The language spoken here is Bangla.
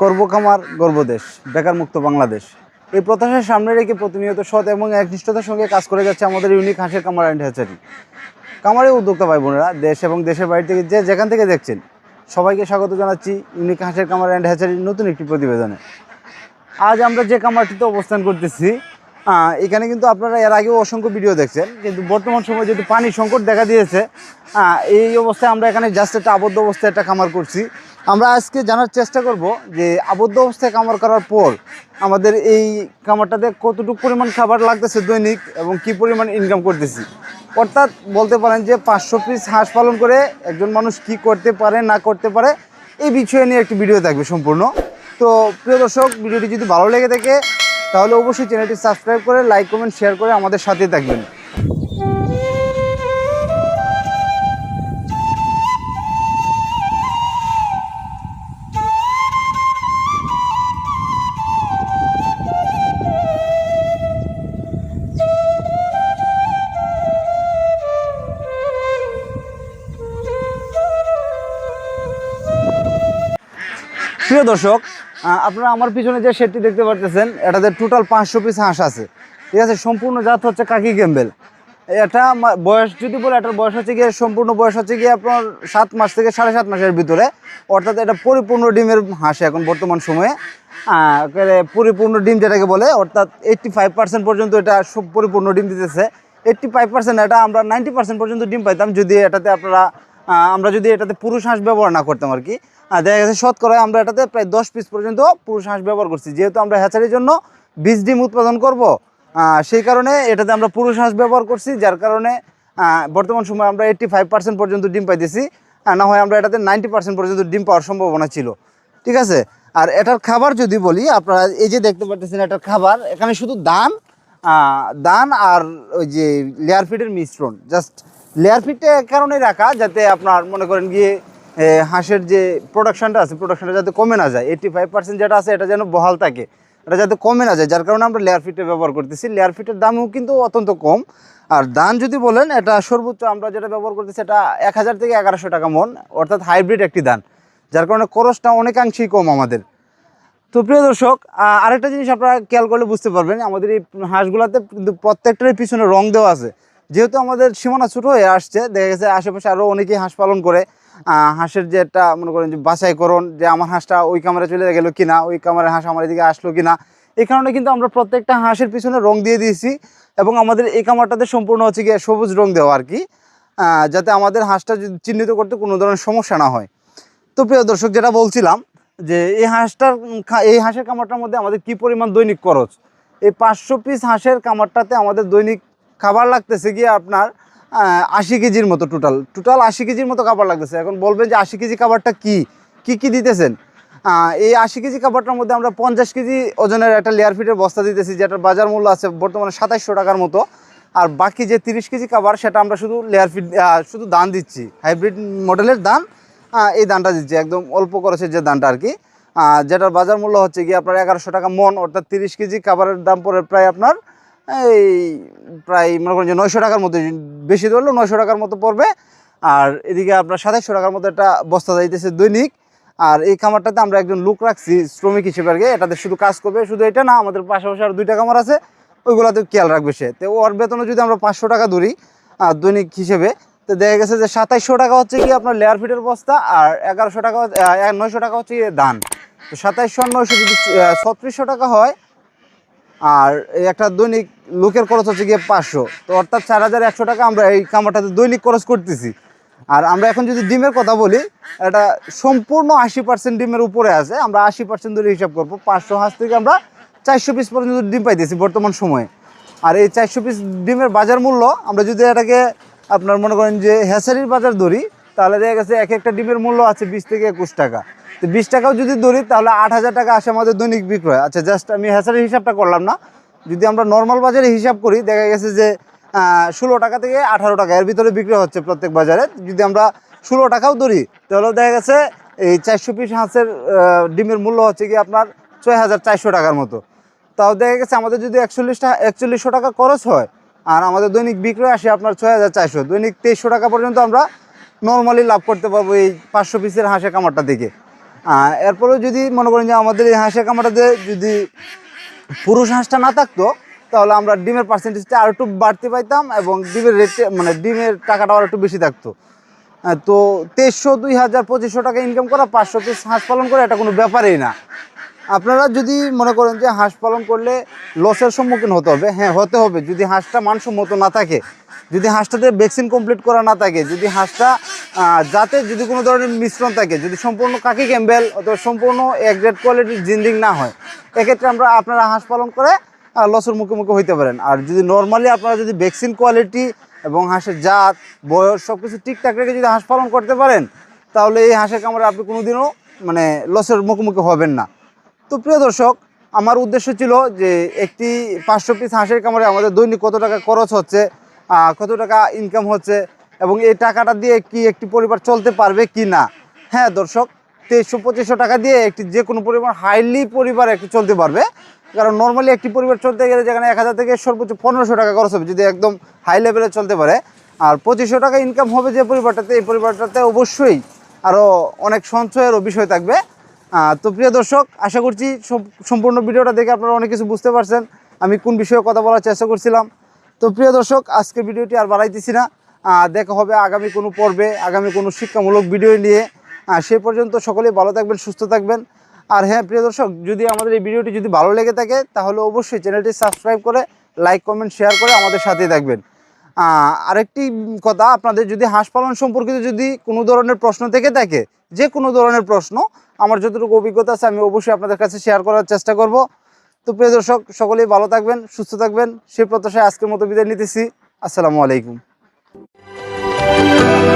করব কামার গর্বদেশ বেকার মুক্ত বাংলাদেশ। এই প্রত্যাশার সামনে রেখে প্রতিনিয়ত সৎ এবং একনিষ্ঠতার সঙ্গে কাজ করে যাচ্ছে আমাদের ইউনিক হাঁসের কামার অ্যান্ড হ্যাচারি কামারে উদ্যোক্তা ভাই বোনেরা, দেশ এবং দেশের বাইরে থেকে যে যেখান থেকে দেখছেন, সবাইকে স্বাগত জানাচ্ছি ইউনিক হাঁসের কামার অ্যান্ড হ্যাচারির নতুন একটি প্রতিবেদনে। আজ আমরা যে কামারটিতে অবস্থান করতেছি এখানে কিন্তু আপনারা এর আগেও অসংখ্য ভিডিও দেখছেন, কিন্তু বর্তমান সময়ে যেহেতু পানি সংকট দেখা দিয়েছে এই অবস্থায় আমরা এখানে জাস্ট একটা আবদ্ধ অবস্থায় একটা কামার করছি। আমরা আজকে জানার চেষ্টা করব যে আবদ্ধ অবস্থায় কামার করার পর আমাদের এই কামারটাতে কতটুকু পরিমাণ খাবার লাগতেছে দৈনিক এবং কি পরিমাণ ইনকাম করতেছি। অর্থাৎ বলতে পারেন যে পাঁচশো পিস হাঁস পালন করে একজন মানুষ কি করতে পারে, না করতে পারে, এই বিষয়ে নিয়ে একটি ভিডিও থাকবে সম্পূর্ণ। তো প্রিয় দর্শক ভিডিওটি যদি ভালো লেগে থাকে তাহলে অবশ্যই চ্যানেলটি সাবস্ক্রাইব করে লাইক কমেন্ট শেয়ার করে আমাদের সাথে থাকবেন। প্রিয় দর্শক আপনারা আমার পিছনে যে শেডটি দেখতে পারতেছেন, এটাতে টোটাল পাঁচশো পিস হাঁস আছে। ঠিক আছে, সম্পূর্ণ জাত হচ্ছে কাকি ক্যাম্বেল। এটা বয়স যদি বলে, এটার বয়স হচ্ছে গিয়ে, সম্পূর্ণ বয়স হচ্ছে গিয়ে আপনার সাত মাস থেকে সাড়ে সাত মাসের ভিতরে। অর্থাৎ এটা পরিপূর্ণ ডিমের হাঁস এখন বর্তমান সময়ে। পরিপূর্ণ ডিম যেটাকে বলে, অর্থাৎ এইট্টি ফাইভ পার্সেন্ট পর্যন্ত এটা সব পরিপূর্ণ ডিম দিতেছে। এইট্টি ফাইভ পার্সেন্ট এটা আমরা নাইনটি পার্সেন্ট পর্যন্ত ডিম পাইতাম, যদি এটাতে আপনারা আমরা যদি এটাতে পুরুষ হাঁস ব্যবহার না করতাম আর কি। আর দেখা গেছে শতকরা আমরা এটাতে প্রায় দশ পিস পর্যন্ত পুরুষ হাঁস ব্যবহার করছি। যেহেতু আমরা হ্যাচারির জন্য বীজ ডিম উৎপাদন করব সেই কারণে এটাতে আমরা পুরুষ হাঁস ব্যবহার করছি, যার কারণে বর্তমান সময় আমরা এইট্টি ফাইভ পার্সেন্ট পর্যন্ত ডিম পাইতেছি না হয় আমরা এটাতে নাইনটি পার্সেন্ট পর্যন্ত ডিম পাওয়ার সম্ভাবনা ছিল। ঠিক আছে? আর এটার খাবার যদি বলি, আপনারা এই যে দেখতে পাচ্ছেন এটার খাবার, এখানে শুধু দান দান আর ওই যে লেয়ার ফিডের মিশ্রণ। জাস্ট লেয়ার ফিডটা এ কারণে রাখা, যাতে আপনার মনে করেন গিয়ে হাঁসের যে প্রোডাকশনটা আছে প্রোডাকশনটা যাতে কমে না যায় এইটটি ফাইভ পার্সেন্ট যেটা আছে, এটা যেন বহাল থাকে, এটা যাতে কমে না যায়, যার কারণে আমরা লেয়ার ফিটে ব্যবহার করতেছি। লেয়ার ফিটের দামও কিন্তু অত্যন্ত কম। আর দান যদি বলেন, এটা সর্বোচ্চ আমরা যেটা ব্যবহার করতেছি, এটা এক হাজার থেকে এগারোশো টাকা মন, অর্থাৎ হাইব্রিড একটি দান, যার কারণে খরচটা অনেকাংশেই কম আমাদের। তো প্রিয় দর্শক আরেকটা জিনিস আপনারা খেয়াল করলে বুঝতে পারবেন, আমাদের এই হাঁসগুলাতে কিন্তু প্রত্যেকটার পিছনে রং দেওয়া আছে। যেহেতু আমাদের সীমানা ছোটো হয়ে আসছে, দেখা গেছে আশেপাশে আরও অনেকেই হাঁস পালন করে হাঁসের যে একটা, মনে করেন যে বাছাইকরণ, যে আমার হাঁসটা ওই কামারে চলে গেলো কিনা, ওই কামারের হাঁস আমার এদিকে আসলো কিনা, এই কারণে কিন্তু আমরা প্রত্যেকটা হাঁসের পিছনে রং দিয়ে দিয়েছি এবং আমাদের এই কামারটাতে সম্পূর্ণ হচ্ছে গিয়ে সবুজ রং দেওয়া আর কি যাতে আমাদের হাঁসটা যদি চিহ্নিত করতে কোনো ধরনের সমস্যা না হয়। তো প্রিয় দর্শক, যেটা বলছিলাম যে এই হাঁসটার এই হাঁসের কামারটার মধ্যে আমাদের কি পরিমাণ দৈনিক খরচ? এই পাঁচশো পিস হাঁসের কামারটাতে আমাদের দৈনিক খাবার লাগতেছে গিয়ে আপনার আশি কেজির মতো টোটাল টোটাল আশি কেজির মতো খাবার লাগতেছে। এখন বলবেন যে আশি কেজি খাবারটা কি? কি কি দিতেছেন? এই আশি কেজি খাবারটার মধ্যে আমরা পঞ্চাশ কেজি ওজনের একটা লেয়ার ফিটের বস্তা দিতেছি, যেটার বাজার মূল্য আছে বর্তমানে সাতাইশশো টাকার মতো। আর বাকি যে তিরিশ কেজি খাবার সেটা আমরা শুধু লেয়ার ফিট শুধু দান দিচ্ছি। হাইব্রিড মডেলের দান এই দানটা দিচ্ছি। একদম অল্প খরচের যে দানটা আর কি। যেটার বাজার মূল্য হচ্ছে গিয়ে আপনার এগারোশো টাকা মন, অর্থাৎ তিরিশ কেজি খাবারের দাম পড়ে প্রায় আপনার এই প্রায় মনে করেন যে নয়শো টাকার মতো বেশি ধরলেও নয়শো টাকার মতো পড়বে। আর এদিকে আপনার সাতাইশশো টাকার মতো একটা বস্তা দিতেছে দৈনিক। আর এই খামারটাতে আমরা একজন লোক রাখছি, শ্রমিক হিসেবে আর কি। এটাতে শুধু কাজ করবে, শুধু এটা না, আমাদের পাশাপাশি আর দুইটা খামার আছে, ওইগুলোতে খেয়াল রাখবে সে। তো ওর বেতনে যদি আমরা পাঁচশো টাকা ধরি আর দৈনিক হিসেবে, তো দেখা গেছে যে সাতাইশশো টাকা হচ্ছে কি আপনার লেয়ার ফিটের বস্তা, আর এগারোশো টাকা নয়শো টাকা হচ্ছে দান। তো সাতাইশশো নয়শো যদি ছত্রিশশো টাকা হয় আর একটা দৈনিক লোকের খরচ হচ্ছে গিয়ে পাঁচশো। তো অর্থাৎ চার হাজার একশো টাকা আমরা এই কামারটাতে দৈনিক খরচ করতেছি। আর আমরা এখন যদি ডিমের কথা বলি, এটা সম্পূর্ণ আশি পার্সেন্ট ডিমের উপরে আছে। আমরা আশি পার্সেন্ট ধরে হিসাব করব। পাঁচশো হাঁস থেকে আমরা চারশো পিস পর্যন্ত ডিম পাইতেছি বর্তমান সময়ে। আর এই চারশো পিস ডিমের বাজার মূল্য, আমরা যদি এটাকে আপনার মনে করেন যে হ্যাসারির বাজার ধরি, তাহলে দেখা গেছে এক একটা ডিমের মূল্য আছে বিশ থেকে একুশ টাকা। তো বিশ টাকাও যদি ধরি, তাহলে আট হাজার টাকা আসে আমাদের দৈনিক বিক্রয়। আচ্ছা জাস্ট আমি হ্যাসারির হিসাবটা করলাম না। যদি আমরা নর্মাল বাজারে হিসাব করি, দেখা গেছে যে ষোলো টাকা থেকে আঠারো টাকা, এর ভিতরে বিক্রি হচ্ছে প্রত্যেক বাজারে। যদি আমরা ষোলো টাকাও ধরি, তাহলে দেখা গেছে এই চারশো পিস হাঁসের ডিমের মূল্য হচ্ছে কি আপনার ছয় হাজার চারশো টাকার মতো। তাও দেখা গেছে আমাদের যদি একচল্লিশটা একচল্লিশশো টাকা খরচ হয়, আর আমাদের দৈনিক বিক্রয় আসে আপনার ছয় হাজার চারশো, দৈনিক তেইশশো টাকা পর্যন্ত আমরা নর্মালি লাভ করতে পারব এই পাঁচশো পিসের হাঁসের কামারটা থেকে এরপরেও যদি মনে করেন যে আমাদের এই হাঁসের কামড়াতে যদি পুরুষ হাঁসটা না থাকতো, তাহলে আমরা ডিমের পার্সেন্টেজটা আর একটু বাড়তে পাইতাম এবং ডিমের রেট মানে ডিমের টাকাটাও আর একটু বেশি থাকতো। তো তেইশশো, দুই হাজার, পঁচিশশো টাকা ইনকাম করা, পাঁচশো পিস হাঁস পালন করা, এটা কোনো ব্যাপারই না। আপনারা যদি মনে করেন যে হাঁস পালন করলে লসের সম্মুখীন হতে হবে হ্যাঁ হতে হবে। যদি হাঁসটা মানসম্মত না থাকে, যদি হাঁসটাতে ভ্যাকসিন কমপ্লিট করা না থাকে, যদি হাঁসটা যাতে যদি কোনো ধরনের মিশ্রণ থাকে, যদি সম্পূর্ণ কাকি ক্যাম্বেল অথবা সম্পূর্ণ এক গ্রেড কোয়ালিটির জিন্দিং না হয়, এক্ষেত্রে আমরা আপনারা হাঁস পালন করে লসের মুখোমুখি হইতে পারেন। আর যদি নর্মালি আপনারা যদি ভ্যাকসিন কোয়ালিটি এবং হাঁসের জাত, বয়স সব কিছু ঠিকঠাক রেখে যদি হাঁস পালন করতে পারেন, তাহলে এই হাঁসের কামড়ে আপনি কোনোদিনও মানে লসের মুখোমুখি হবেন না। তো প্রিয় দর্শক, আমার উদ্দেশ্য ছিল যে একটি পাঁচশো পিস হাঁসের কামড়ে আমাদের দৈনিক কত টাকা খরচ হচ্ছে কত টাকা ইনকাম হচ্ছে এবং এই টাকাটা দিয়ে কি একটি পরিবার চলতে পারবে কি না? হ্যাঁ দর্শক, তেইশশো, পঁচিশশো টাকা দিয়ে একটি যে কোনো পরিবার হাইলি পরিবার একটি চলতে পারবে। কারণ নর্মালি একটি পরিবার চলতে গেলে যেখানে এক হাজার থেকে সর্বোচ্চ পনেরোশো টাকা খরচ হবে, যদি একদম হাই লেভেলে চলতে পারে। আর পঁচিশশো টাকা ইনকাম হবে যে পরিবারটাতে, এই পরিবারটাতে অবশ্যই আরও অনেক সঞ্চয়েরও বিষয় থাকবে। তো প্রিয় দর্শক, আশা করছি সম্পূর্ণ ভিডিওটা দেখে আপনারা অনেক কিছু বুঝতে পারছেন। আমি কোন বিষয়ে কথা বলার চেষ্টা করছিলাম। তো প্রিয় দর্শক আজকে ভিডিওটি আর বাড়াইতেছি না। দেখা হবে আগামী কোনো পর্বে, আগামী কোনো শিক্ষামূলক ভিডিও নিয়ে। সে পর্যন্ত সকলেই ভালো থাকবেন, সুস্থ থাকবেন। আর হ্যাঁ প্রিয় দর্শক, যদি আমাদের এই ভিডিওটি যদি ভালো লেগে থাকে, তাহলে অবশ্যই চ্যানেলটি সাবস্ক্রাইব করে লাইক কমেন্ট শেয়ার করে আমাদের সাথেই থাকবেন। আরেকটি কথা, আপনাদের যদি হাঁস পালন সম্পর্কিত যদি কোনো ধরনের প্রশ্ন থেকে থাকে, যে কোনো ধরনের প্রশ্ন, আমার যতটুকু অভিজ্ঞতা আছে, আমি অবশ্যই আপনাদের কাছে শেয়ার করার চেষ্টা করব। তো প্রিয় দর্শক, সকলেই ভালো থাকবেন, সুস্থ থাকবেন। সেই প্রত্যাশায় আজকের মতো বিদায় নিতেছি। আসসালামু আলাইকুম। Thank you.